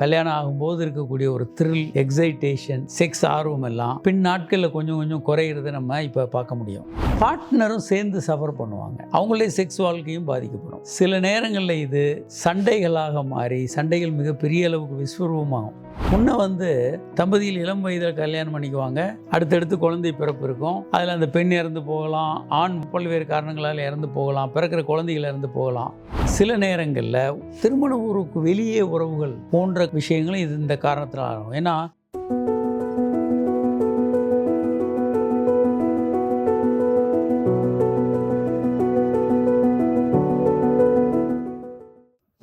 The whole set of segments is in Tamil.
கல்யாணம் ஆகும்போது இருக்கக்கூடிய ஒரு த்ரில் எக்ஸைட்டேஷன் செக்ஸ் ஆர்வம் எல்லாம் பின் நாட்களில் கொஞ்சம் கொஞ்சம் குறையிறத நம்ம இப்போ பார்க்க முடியும். பார்ட்னரும் சேர்ந்து சஃபர் பண்ணுவாங்க. அவங்களே செக்ஸ் வாழ்க்கையும் பாதிக்கப்படும். சில நேரங்களில் இது சண்டைகளாக மாறி சண்டைகள் மிகப்பெரிய அளவுக்கு விஸ்வரூபமாகும். முன்ன வந்து தம்பதியில் இளம் வயதில் கல்யாணம் பண்ணிக்குவாங்க. அடுத்தடுத்து குழந்தை பிறப்பு இருக்கும். அதில் அந்த பெண் இறந்து போகலாம். ஆண் பல்வேறு காரணங்களால் இறந்து போகலாம். பிறக்கிற குழந்தைகள் இறந்து போகலாம். சில நேரங்களில் திருமண ஊருக்கு வெளியே உறவுகள் போன்ற விஷயங்களும் இது இந்த காரணத்தில் ஆகும் ஏன்னா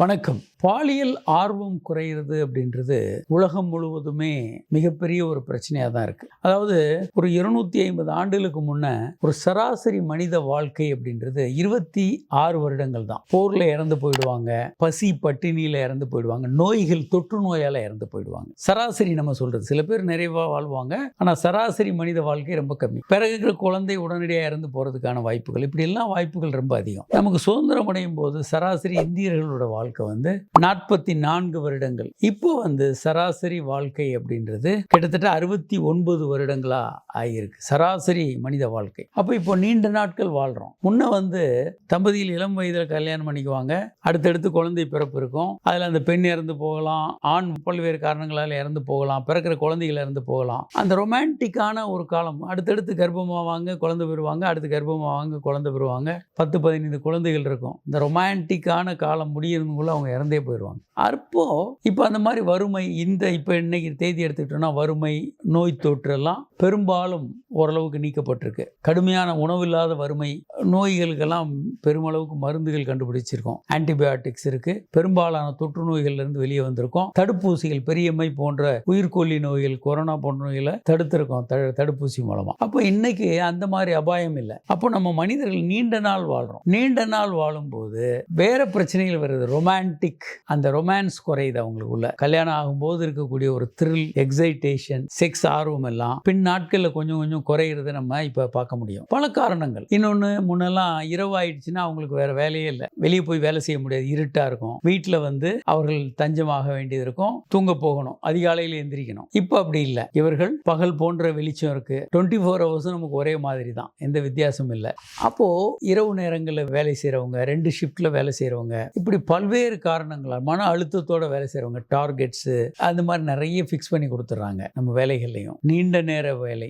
வணக்கம். பாலியல் ஆர்வம் குறையிறது அப்படின்றது உலகம் முழுவதுமே மிகப்பெரிய ஒரு பிரச்சனையாக தான் இருக்குது அதாவது ஒரு இருநூத்தி ஐம்பது ஆண்டுகளுக்கு முன்ன ஒரு சராசரி மனித வாழ்க்கை அப்படின்றது இருபத்தி ஆறு வருடங்கள் தான். போரில் இறந்து போயிடுவாங்க பசி பட்டினியில் இறந்து போயிடுவாங்க நோய்கள் தொற்று நோயால் இறந்து போயிடுவாங்க. சராசரி நம்ம சொல்கிறது சில பேர் நிறைவாக வாழ்வாங்க ஆனால் சராசரி மனித வாழ்க்கை ரொம்ப கம்மி. பிறகு இருக்கிற குழந்தை உடனடியாக இறந்து போகிறதுக்கான வாய்ப்புகள் இப்படி எல்லாம் வாய்ப்புகள் ரொம்ப அதிகம். நமக்கு சுதந்திரம் அடையும் போது சராசரி இந்தியர்களோட வாழ்க்கை வந்து நாற்பத்தி நான்கு வருடங்கள். இப்போ வந்து சராசரி வாழ்க்கை அப்படின்றது கிட்டத்தட்ட அறுபத்தி ஒன்பது வருடங்களா ஆகியிருக்கு சராசரி மனித வாழ்க்கை. அப்போ இப்போ நீண்ட நாட்கள் வாழ்றோம். முன்ன வந்து தம்பதியில் இளம் வயதில் கல்யாணம் பண்ணிக்குவாங்க. அடுத்தடுத்து குழந்தை பிறப்பு இருக்கும். அதில் அந்த பெண் இறந்து போகலாம். ஆண் பல்வேறு காரணங்களால் இறந்து போகலாம். பிறக்கிற குழந்தைகள் இறந்து போகலாம். அந்த ரொமான்டிக்கான ஒரு காலம். அடுத்தடுத்து கர்ப்பமாவாங்க குழந்தை பெறுவாங்க. அடுத்து கர்ப்பமாவாங்க குழந்தை பெறுவாங்க. பத்து பதினைந்து குழந்தைகள் இருக்கும். இந்த ரொமான்டிக்கான காலம் முடியறதுக்குள்ள அவங்க இறந்தே போயிடுவாங்க அப்போ இப்போ அந்த மாதிரி வறுமை இந்த இப்போ இன்னைக்கு தேதி எடுத்துக்கிட்டோம்னா வறுமை நோய் தொற்று எல்லாம் பெரும்பாலும் ஓரளவுக்கு நீக்கப்பட்டிருக்கு. கடுமையான உணவில்லாத வறுமை நோய்களுக்கெல்லாம் பெருமளவுக்கு மருந்துகள் கண்டுபிடிச்சிருக்கோம். ஆன்டிபயோட்டிக்ஸ் இருக்கு. பெரும்பாலான தொற்று நோய்கள்லேருந்து வெளியே வந்திருக்கோம். தடுப்பூசிகள் பெரியம்மை போன்ற உயிர்கொல்லி நோய்கள் கொரோனா போன்ற நோய்களை தடுத்திருக்கோம் த- தடுப்பூசி மூலமாக அப்போ இன்னைக்கு அந்த மாதிரி அபாயம் இல்லை. அப்போ நம்ம மனிதர்கள் நீண்ட நாள் வாழ்கிறோம் நீண்ட நாள் வாழும்போது வேற பிரச்சனைகள் வருது. ரொமான்டிக் அந்த ரொமான்ஸ் குறையுது அவங்களுக்குள்ள. கல்யாணம் ஆகும்போது இருக்கக்கூடிய ஒரு த்ரில் எக்ஸைட்டேஷன் செக்ஸ் ஆர்வம் எல்லாம் பின் நாட்களில் கொஞ்சம் கொஞ்சம் குறையிறத நம்ம இப்போ பார்க்க முடியும். பல காரணங்கள். இன்னொன்று முன்னெல்லாம் இரவு ஆயிடுச்சுன்னா அவங்களுக்கு வேற வேலையே இல்லை. வெளியே போய் வேலை செய்ய முடியாது. இருட்டா இருக்கும். வீட்டில் வந்து அவர்கள் தஞ்சமாக வேண்டியது இருக்கும். தூங்க போகணும். அதிகாலையில் எந்திரிக்கணும். இப்போ அப்படி இல்லை. இவர்கள் பகல் போன்ற வெளிச்சம் இருக்கு. டுவெண்ட்டி ஃபோர் ஹவர்ஸும் நமக்கு ஒரே மாதிரி தான். எந்த வித்தியாசமும் இல்லை. அப்போ இரவு நேரங்களில் வேலை செய்கிறவங்க ரெண்டு ஷிஃப்டில் வேலை செய்கிறவங்க இப்படி பல்வேறு காரணங்களால் மன அழுத்தத்தோட வேலை செய்கிறவங்க டார்கெட்ஸு அந்த மாதிரி நிறைய ஃபிக்ஸ் பண்ணி கொடுத்துட்றாங்க நம்ம வேலைகள்லையும். நீண்ட நேர வேலை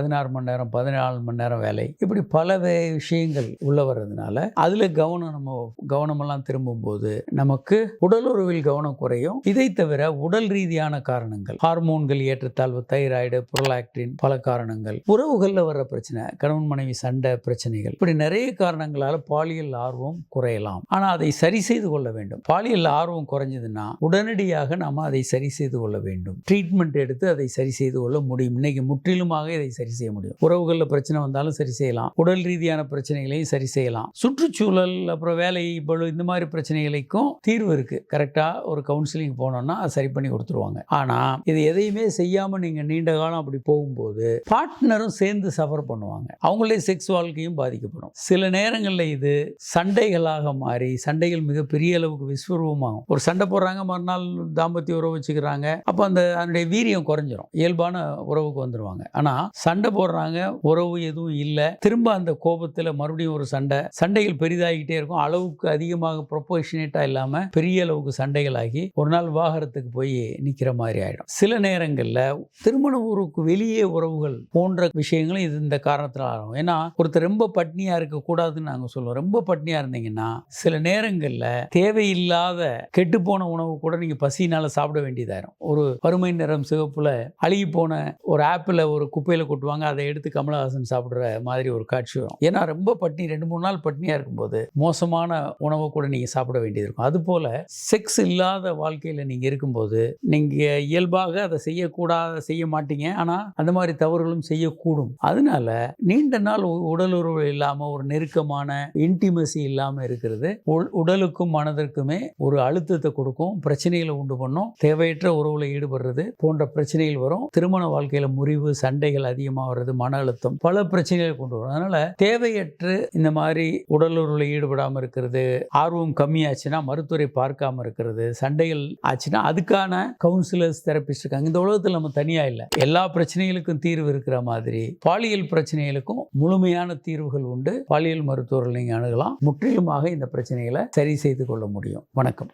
பதினாறு மணி நேரம் பதினாலு மணி நேரம் வேலை. இப்படி பல விஷயங்கள் உள்ள வர்றதுனால அதில் கவனம் நம்ம கவனமெல்லாம் திரும்பும்போது நமக்கு உடலுறவில் கவனம் குறையும். இதை தவிர உடல் ரீதியான காரணங்கள் ஹார்மோன்கள் ஏற்றத்தாழ்வு தைராய்டு புரலாக்டின் பல காரணங்கள் உறவுகளில் வர்ற பிரச்சனை கணவன் மனைவி சண்டை பிரச்சனைகள் இப்படி நிறைய காரணங்களால் பாலியல் ஆர்வம் குறையலாம். ஆனால் அதை சரி செய்து கொள்ள வேண்டும். பாலியல் ஆர்வம் குறைஞ்சதுன்னா உடனடியாக நாம் அதை சரி செய்து கொள்ள வேண்டும். ட்ரீட்மெண்ட் எடுத்து அதை சரி செய்து கொள்ள முடியும். இன்னைக்கு முற்றிலுமாக இதை சரி செய்ய முடியும். உறவுகளில் பிரச்சனை வந்தாலும் சரி செய்யலாம். உடல் ரீதியான பிரச்சனைகளையும் சரி செய்யலாம். சுற்றுச்சூழல் அப்புறம் வேலை பளு இந்த மாதிரி பிரச்சனைகளுக்கும் தீர்வு இருக்கு. கரெக்டாக ஒரு கவுன்சிலிங் போனோம்னா அதை சரி பண்ணி கொடுத்துருவாங்க. ஆனா இது எதையுமே செய்யாமல் நீங்க நீண்ட காலம் அப்படி போகும்போது பார்ட்னரும் சேர்ந்து சஃபர் பண்ணுவாங்க. அவங்களே செக்ஸ் வாழ்க்கையும் பாதிக்கப்படும். சில நேரங்களில் இது சண்டைகளாக மாறி சண்டைகள் மிகப்பெரிய அளவுக்கு விஸ்வரூபமாகும். ஒரு சண்டை போடுறாங்க மறுநாள் தாம்பத்திய உறவு வச்சுக்கிறாங்க. அப்போ அந்த அதனுடைய வீரியம் குறைஞ்சிரும். இயல்பான உறவுக்கு வந்துடுவாங்க ஆனா சண்டை சண்டை போடுறாங்க. உறவு எதுவும் இல்லை. திரும்ப அந்த கோபத்தில் மறுபடியும் ஒரு சண்டை. சண்டைகள் பெரிதாகிக்கிட்டே இருக்கும். அளவுக்கு அதிகமாக ப்ரொபோஷனேட்டாக இல்லாமல் பெரிய அளவுக்கு சண்டைகள் ஆகி ஒரு நாள் விவாகரத்துக்கு போய் நிற்கிற மாதிரி ஆயிடும். சில நேரங்களில் திருமண ஊருக்கு வெளியே உறவுகள் போன்ற விஷயங்களும் இது இந்த காரணத்தில் ஆகும். ஏன்னா ஒருத்தர் ரொம்ப பட்னியாக இருக்கக்கூடாதுன்னு நாங்கள் சொல்லுவோம். ரொம்ப பட்னியாக இருந்தீங்கன்னா சில நேரங்களில் தேவையில்லாத கெட்டுப்போன உணவு கூட நீங்கள் பசினால் சாப்பிட வேண்டியதாயிரும் ஒரு வறுமை நிறம் சிவப்புல அழுகி போன ஒரு ஆப்பிள ஒரு குப்பையில் கொட்டுவாங்க. அதை எடுத்து கமலஹாசன் சாப்பிடுற மாதிரி ஒரு காட்சி வரும் ஏன்னா ரொம்ப பட்னி ரெண்டு மூணு நாள் பட்னியாக இருக்கும்போது மோசமான உணவை கூட நீங்கள் சாப்பிட வேண்டியது இருக்கும். அதுபோல் செக்ஸ் இல்லாத வாழ்க்கையில் நீங்கள் இருக்கும்போது நீங்கள் இயல்பாக அதை செய்யக்கூடாத செய்ய மாட்டீங்க. ஆனால் அந்த மாதிரி தவறுகளும் செய்யக்கூடும். அதனால நீண்ட நாள் உ- உடலுறவு இல்லாமல் ஒரு நெருக்கமான இன்டிமசி இல்லாமல் இருக்கிறது உள்- உடலுக்கும் மனதிற்குமே ஒரு அழுத்தத்தை கொடுக்கும் பிரச்சனைகளை உண்டு பண்ணும் தேவையற்ற உறவுல ஈடுபடுறது போன்ற பிரச்சனைகள் வரும். திருமண வாழ்க்கையில் முறிவு சண்டைகள் அதிகமாக வர்றது மன அழுத்தம் பல பிரச்சனைகளை கொண்டு வரும். அதனால தேவையற்று இந்த மாதிரி உடலுறவில் ஈடுபடாம இருக்கிறது ஆர்வம் கம்மியாச்சுன்னா மருத்துவரை பார்க்காம இருக்கிறது சண்டைகள் ஆச்சுன்னா அதுக்கான கவுன்சிலர்ஸ் தெரபிஸ்ட் இருக்காங்க. இந்த உலகத்தில் நம்ம தனியாக இல்லை. எல்லா பிரச்சனைகளுக்கும் தீர்வு இருக்கிற மாதிரி பாலியல் பிரச்சனைகளுக்கும் முழுமையான தீர்வுகள் உண்டு. பாலியல் மருத்துவர்கள் நீங்கள் அணுகலாம். முற்றிலுமாக இந்த பிரச்சனைகளை சரி செய்து கொள்ள முடியும். வணக்கம்.